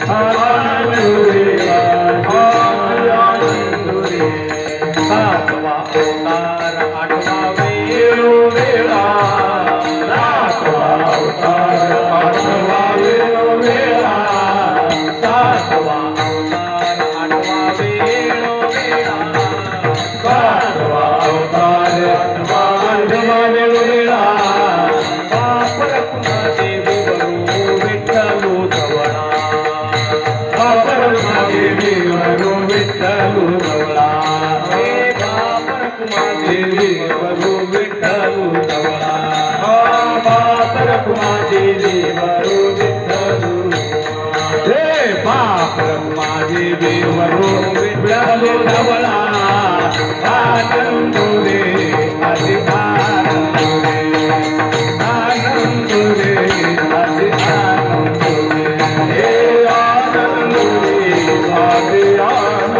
Ah, हे बापर कुमा देवी वरू विठ्ठलू धवळा माझे देवरो विठ्ठल धवळा आनंद रे अति आनंद रे आनंद रे अति आनंद रे हे आनंद रे